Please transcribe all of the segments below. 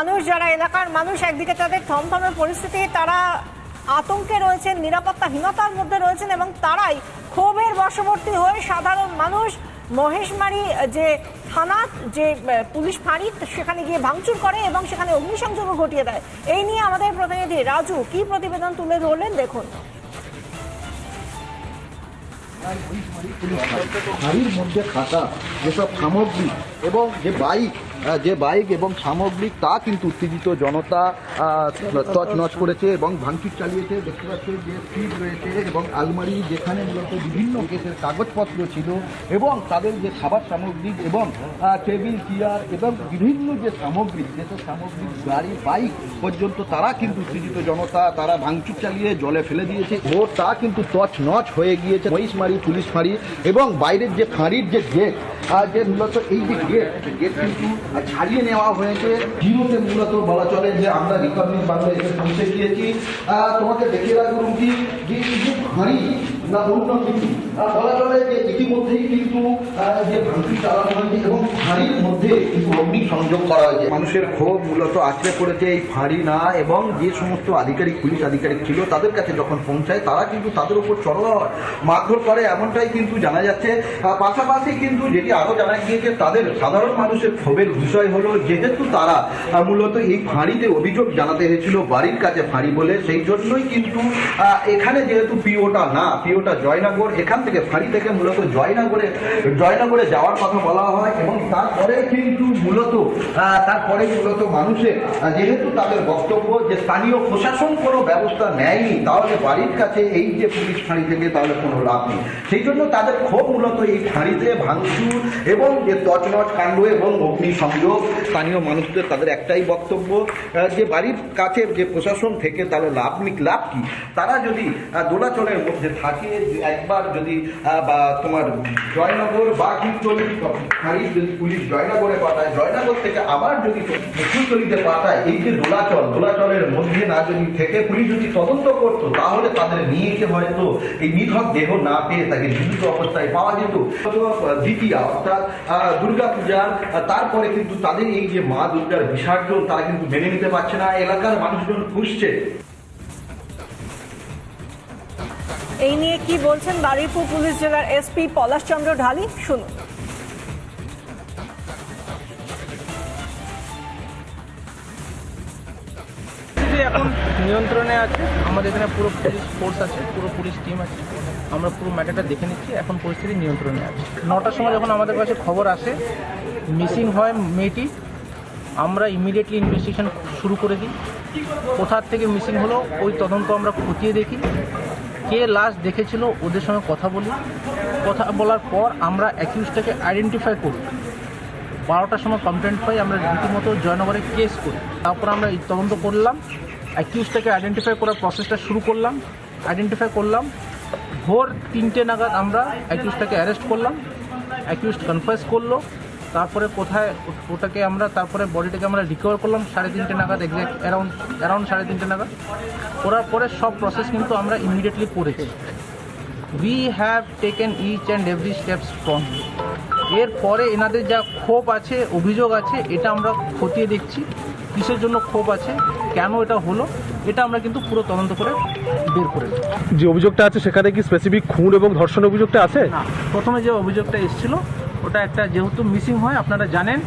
মানুষ, যারা এলাকার মানুষ, একদিকে তাদের থমথমে পরিস্থিতি, তারা আতঙ্কে রয়েছেন, নিরাপত্তাহীনতার মধ্যে রয়েছেন এবং তারাই ক্ষোভের বশবর্তী হয়ে সাধারণ মানুষ, মহেশমারি, যে থানা, যে পুলিশ ফাঁড়ি, সেখানে গিয়ে ভাঙচুর করে এবং সেখানে অগ্নিসংযোগও ঘটিয়ে দেয়। এই নিয়ে আমাদের প্রতিনিধি রাজু কি প্রতিবেদন তুলে ধরলেন? দেখুন। মধ্যে যেসব সামগ্রী এবং যে বাইক যে বাইক এবং সামগ্রিক তা কিন্তু উত্তেজিত জনতা তছনছ করেছে এবং ভাঙচুর চালিয়েছে। দেখতে পাচ্ছে যে ফ্রিজ রয়েছে এবং আলমারি যেখানে মূলত বিভিন্ন কেসের কাগজপত্র ছিল এবং তাদের যে খাবার সামগ্রী এবং টেবিল, চেয়ার এবং বিভিন্ন যে সামগ্রী যেসব সামগ্রী গাড়ি, বাইক পর্যন্ত তারা কিন্তু উত্তেজিত জনতা, তারা ভাঙচুর চালিয়ে জলে ফেলে দিয়েছে ও তা কিন্তু তছ নচ হয়ে গিয়েছে। মহিষমারি পুলিশ ফাঁড়ি এবং বাইরের যে ফাঁড়ির যে গেট যে মূলত এই যে গেট গেট কিন্তু ছাড়িয়ে নেওয়া হয়েছে। জিরোতে মূলত বলা চলে যে আমরা রিপাবলিক বাংলাদেশে পৌঁছে গিয়েছি। তোমাকে দেখিয়ে রাখুন কি যে যে ফাঁড়ি না অন্য কিছু। বলা চলে যে ইতিমধ্যেই কিন্তু যে ভাঙচুর চালানো হয়েছে এবং ফাঁড়ির মধ্যে কিন্তু অগ্নি সংযোগ করা হয়েছে। মানুষের ক্ষোভ মূলত আছড়ে পড়েছে এই ফাঁড়ি না, এবং যে সমস্ত আধিকারিক, পুলিশ আধিকারিক ছিল তাদের কাছে যখন পৌঁছায়, তারা কিন্তু তাদের উপর চড়া মারধর করে, এমনটাই কিন্তু জানা যাচ্ছে। পাশাপাশি কিন্তু যেটি আরও জানা গিয়েছে, তাদের সাধারণ মানুষের ক্ষোভের বিষয় হলো যেহেতু তারা মূলত এই ফাঁড়িতে অভিযোগ জানাতে হয়েছিল বাড়ির কাছে ফাঁড়ি বলে, সেই জন্যই কিন্তু এখানে যেহেতু পিওটা না পিওটা জয়নগর, এখান থেকে ফাঁড়ি থেকে মূলত জয়নগরে জয়নগরে যাওয়ার কথা বলা হয় এবং তারপরে কিন্তু মূলত তারপরে মূলত মানুষের যেহেতু তাদের বক্তব্য যে স্থানীয় প্রশাসন কোনো ব্যবস্থা নেয়নি, তাহলে বাড়ির কাছে এই যে পুলিশ ফাঁড়ি থেকে তাহলে কোনো লাভ নেই। সেই জন্য তাদের ক্ষোভ মূলত এই ফাঁড়িতে ভাঙচুর এবং যে তছনছ কাণ্ড এবং অগ্নি সংযোগ স্থানীয় মানুষদের তাদের একটাই বক্তব্য যে বাড়ির কাছে যে প্রশাসন থেকে তাহলে লাভ লাভ কি? তারা যদি দোলাচলের মধ্যে থাকে একবার যদি বা তোমার জয়নগর বা যদি পুলিশ জয়নগরে পাঠায়, জয়নগর থেকে আবার যদি কুলতলিতে পাঠায়, এই যে দোলাচল, দোলাচলের মধ্যে না যদি থেকে পুলিশ যদি তদন্ত করতো, তাহলে তাদের নিয়ে এসে হয়তো এই নিধক দেহ না পেয়ে তাকে জীবিত অবস্থায় পাওয়া যেত। দ্বিতীয়া, অর্থাৎ দুর্গা পূজার তারপরে কিন্তু তাদের এই যে মা দুর্গার বিসর্জন, তারা কিন্তু মেনে নিতে পারছে না। এলাকার মানুষজন খুঁজছে। এই নিয়ে কি বলছেন বারুইপুর পুলিশ জেলার এসপি পলাশচন্দ্র ঢালি? শুনুন। এখন নিয়ন্ত্রণে আছে, আমাদের এখানে পুরো পুলিশ ফোর্স আছে, পুরো পুলিশ টিম আছে, আমরা পুরো ম্যাটারটা দেখে নিচ্ছি, এখন পরিস্থিতি নিয়ন্ত্রণে আছে। নটার সময় যখন আমাদের কাছে খবর আসে মিসিং হয় মেয়েটি, আমরা ইমিডিয়েটলি ইনভেস্টিগেশন শুরু করে দিই। কোথার থেকে মিসিং হলো, ওই তদন্ত আমরা খতিয়ে দেখি। কে লাস্ট দেখেছিল ওদের সঙ্গে কথা বলি। কথা বলার পর আমরা অ্যাকিউজটাকে আইডেন্টিফাই করি। বারোটার সময় কমপ্লেন্ট পাই, আমরা রীতিমতো জয়নগরে কেস করি। তারপর আমরা তদন্ত করলাম। অ্যাকিউজটাকে আইডেন্টিফাই করার প্রসেসটা শুরু করলাম। আইডেন্টিফাই করলাম। ভোর তিনটে নাগাদ আমরা অ্যাকিউজটাকে অ্যারেস্ট করলাম। অ্যাকিউজ কনফারেন্স করল। তারপরে কোথায় ওটাকে আমরা তারপরে বডিটাকে আমরা রিকভার করলাম সাড়ে তিনটে নাগাদ এক্স্যাক্ট অ্যারাউন্ড অ্যারাউন্ড সাড়ে তিনটে নাগাদ। করার পরে সব প্রসেস কিন্তু আমরা ইমিডিয়েটলি করেছি। We have taken each and every step strong এরপরে এনাদের যা ক্ষোভ আছে অভিযোগ আছে এটা আমরা খতিয়ে দেখছি। কিসের জন্য ক্ষোভ আছে কেন এটা হলো এটা আমরা কিন্তু পুরো তদন্ত করে বের করে যে অভিযোগটা আছে সেখানে কি স্পেসিফিক খুন এবং ধর্ষণ অভিযোগটা আছে? প্রথমে যে অভিযোগটা এসেছিল ওটা একটা যেহেতু মিসিং হয়, আপনারা জানেন,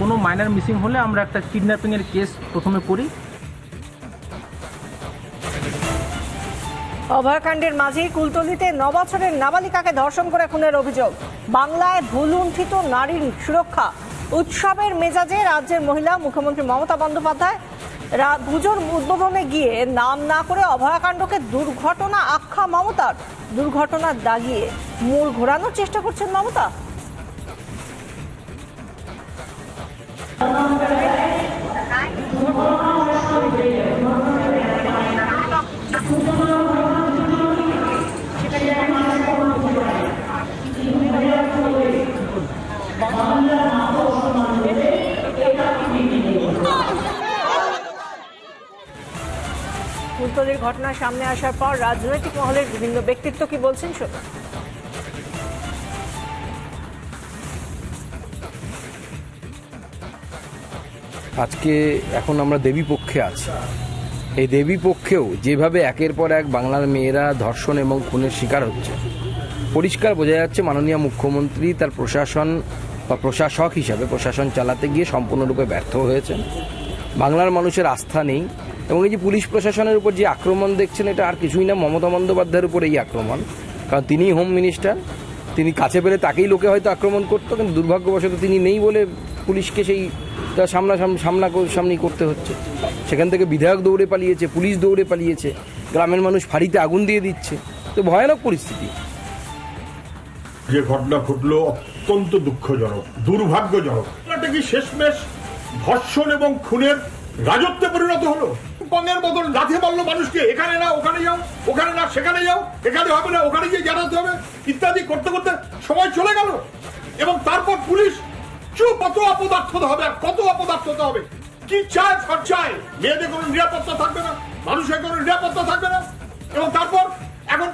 কোনো মাইনার মিসিং হলে আমরা একটা কিডন্যাপিংয়ের কেস প্রথমে করি। অভয়কাণ্ডের মাঝেই কুলতলিতে নবছরের নাবালিকাকে ধর্ষণ করে খুনের অভিযোগ। বাংলায় ভুলুণ্ঠিত নারীর সুরক্ষা। উৎসবের মেজাজে রাজ্যের মহিলা মুখ্যমন্ত্রী মমতা বন্দ্যোপাধ্যায় পুজোর উদ্বোধনে গিয়ে নাম না করে অভয়াকাণ্ডকে দুর্ঘটনা আখ্যা মমতার। দুর্ঘটনা দাগিয়ে মূল ঘোরানোর চেষ্টা করছেন মমতা। কুলতলির ঘটনা সামনে আসার পর রাজনৈতিক মহলের বিভিন্ন ব্যক্তিত্ব কি বলছেন শুনুন। আজকে এখন আমরা দেবী পক্ষে আছি। এই দেবী পক্ষেও যেভাবে একের পর এক বাংলার মেয়েরা ধর্ষণ এবং খুনের শিকার হচ্ছে, পরিষ্কার বোঝা যাচ্ছে মাননীয় মুখ্যমন্ত্রী তার প্রশাসন বা প্রশাসক হিসাবে প্রশাসন চালাতে গিয়ে সম্পূর্ণরূপে ব্যর্থ হয়েছেন। বাংলার মানুষের আস্থা নেই এবং এই যে পুলিশ প্রশাসনের উপর যে আক্রমণ দেখছেন, এটা আর কিছুই না। মমতা বন্দ্যোপাধ্যায়ের উপর এই আক্রমণ। কারণ তিনিই হোম মিনিস্টার। তিনি কাছে পেলে তাকেই লোকে হয়তো আক্রমণ করতো, কিন্তু দুর্ভাগ্যবশত তিনি নেই বলে পুলিশকে সেই সামনা সামনা সামনি করতে হচ্ছে। সেখান থেকে বিধায়ক দৌড়ে পালিয়েছে, পুলিশ দৌড়ে পালিয়েছে, গ্রামের মানুষ ফাঁড়িতে আগুন দিয়ে দিচ্ছে। তো ভয়ানক পরিস্থিতি। যে ঘটনা ঘটলো অত্যন্ত দুঃখজনক, দুর্ভাগ্যজনক। এটা কি শেষমেশ ধর্ষণ এবং খুনের রাজত্বে পরিণত হলো? কঙের বদল লাথি মারলো মানুষকে। এখানে না, ওখানে যাও, ওখানে না, সেখানে যাও, এখানে হবে না, ওখানে গিয়ে জানাতে হবে, ইত্যাদি করতে করতে সময় চলে গেল। এবং তারপর পুলিশ চুপ কত অপদার্থ হবে আর কত অপদার্থ হবে? কি চায়, সব চায়। মেয়েদের কোনো নিরাপত্তা থাকবে না, মানুষের কোনো নিরাপত্তা থাকবে না। এবং তারপর এখন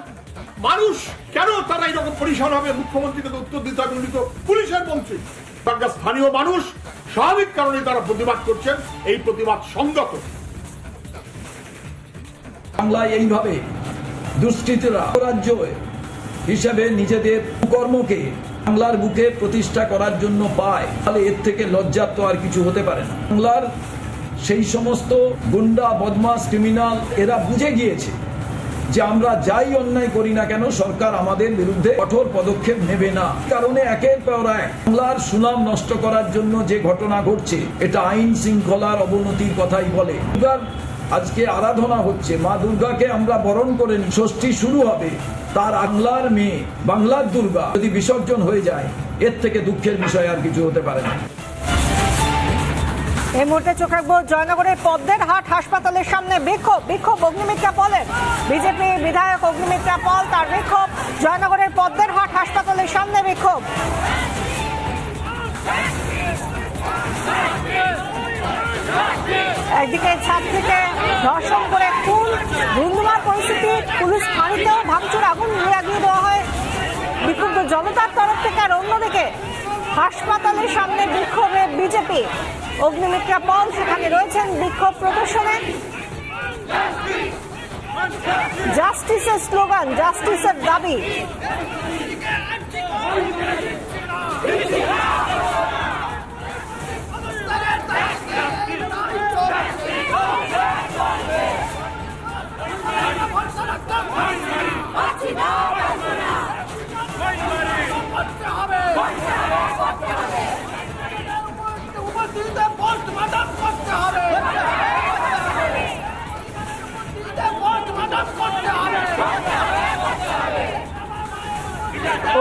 মানুষ কেন তারা এরকম পরিসর হবে? মুখ্যমন্ত্রীকে তো উত্তর দিতে হবে, উনি তো পুলিশের মন্ত্রী। বাংলা স্থানীয় মানুষ স্বাভাবিক কারণে তারা প্রতিবাদ করছেন, এই প্রতিবাদ সংগত বাংলায় এইভাবে দুষ্কৃতীরা রাজ্য হিসেবে নিজেদের কুকর্মকে বাংলার বুকে প্রতিষ্ঠা করার জন্য পায়, তাহলে এর থেকে লজ্জার তো আর কিছু হতে পারে না। বাংলার সেই সমস্ত গুন্ডা বদমাস ক্রিমিনাল এরা বুঝে গিয়েছে যে আমরা যাই অন্যায় করি না কেন, সরকার আমাদের বিরুদ্ধে কঠোর পদক্ষেপ নেবে না। কারণে একের পর এক বাংলার সুনাম নষ্ট করার জন্য যে ঘটনা ঘটছে, এটা আইন শৃঙ্খলার অবনতির কথাই বলে। আজকে আরাধনা হচ্ছে, মা দুর্গাকে আমরা বরণ করে নিই। ষষ্ঠী শুরু হবে। তার বাংলার মেয়ে, বাংলার দুর্গা, যদি বিসর্জন হয়ে যায়, এর থেকে দুঃখের বিষয় আর কিছু হতে পারে না। এই মুহূর্তে চোখ রাখব জয়নগরের পদ্মের হাট হাসপাতালের সামনে। বিক্ষোভ বিক্ষোভ, অগ্নিমিত্রা পলের। বিজেপি বিধায়ক অগ্নিমিত্রা পল তার বিক্ষোভ। জয়নগরের পদ্মের হাট হাসপাতালের সামনে বিক্ষোভ। একদিকে ছাত্রীকে ধর্ষণ করে খুন ধুন্ধুমার পরিস্থিতি, পুলিশ ফাঁড়িতেও ভাঙচুর, আগুন লাগিয়ে দেওয়া হয়। বিক্ষুব্ধ জনতার তরফ থেকে আর অন্যদিকে হাসপাতালের সামনে বিক্ষোভে বিজেপি। অগ্নিমিত্রা পল সেখানে রয়েছেন বিক্ষোভ প্রদর্শনে। জাস্টিসের স্লোগান, জাস্টিসের দাবি।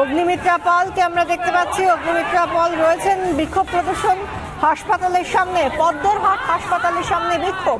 অগ্নিমিত্রা পালকে আমরা দেখতে পাচ্ছি। অগ্নিমিত্রা পাল রয়েছেন বিক্ষোভ প্রদর্শন হাসপাতালের সামনে পদ্মের হাট হাসপাতালের সামনে বিক্ষোভ।